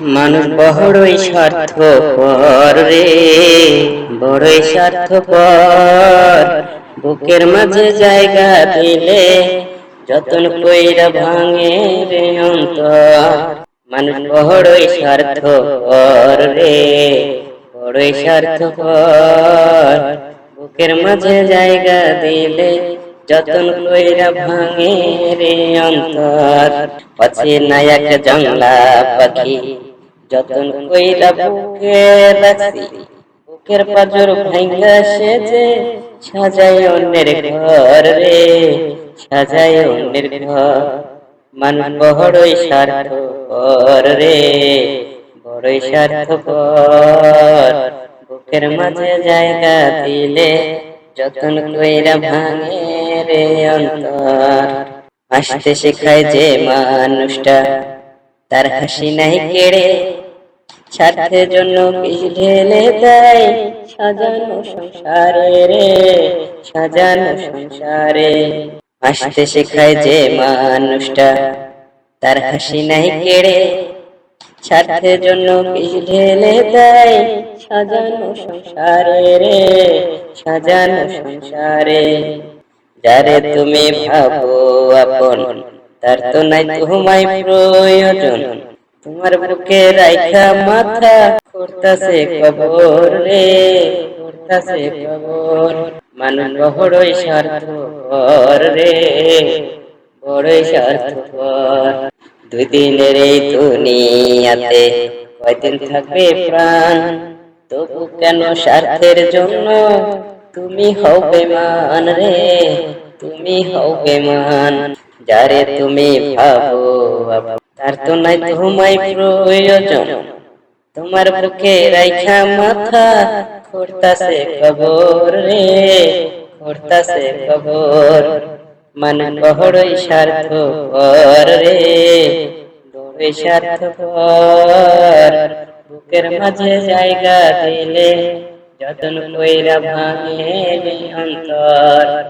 মানুষ বড়ই স্বার্থপর রে। বড়ই স্বার্থপর। বুকের মাঝে জায়গা দিলে যতন কইরা ভাঙে রে অন্তর। মানুষ বড়ই স্বার্থপর রে। বড়ই স্বার্থপর। বুকের মাঝে জায়গা দিলে যতন কইরা ভাঙে রে অন্তর, পাছে নায়ক জংলা পাখি। যতন কইরা বুকে রাখছি, বুকের পাজর ভাঙ্গা সেজে সাজাই অন্যের ঘর রে সাজাই অন্যের ঘর। মানুষ বড়ই স্বার্থপর রে, বড়ই স্বার্থপর। বুকের মাঝে জায়গা দিলে যতন কইরা ভাঙে রে অন্তর। আসতে শেখায় যে মানুষটা, তার হাসি নাই কেড়ে। স্বার্থের জন্য ঢেলে দেয় সাজানো সংসারে রে, সাজানো সংসারে। আসতে শেখায় যে মানুষটা, তার হাসি নাই কেড়ে। স্বার্থের জন্য ঢেলে দেয় সাজানো সংসারে রে, সাজানো সংসারে। যারে তুমি ভাবো আপন, তার তো নাই তোমায় প্রয়োজন। তোমার বুকে রাইখা মাথা করতাছে কবর রে, করতাছে কবর। মানুষ বড়ই স্বার্থপর রে, বড়ই স্বার্থপর। দুই দিনের এই দুনিয়াতে কয়দিন থাকবে প্রাণ, তবু কেন স্বার্থের জন্য তুমি হও বেমান রে, তুমি হও বেমান যারে তুমি ভাবো তার তো নাই তোমায় প্রয়োজন। তোমার বুকে রাইখা মাথা করতাছে খবর রে করতাছে খবর মান বড়ই স্বার্থপর রে বড়ই স্বার্থপর। বুকের মাঝে জায়গা দিলে যতন কইরা ভাঙে অন্তর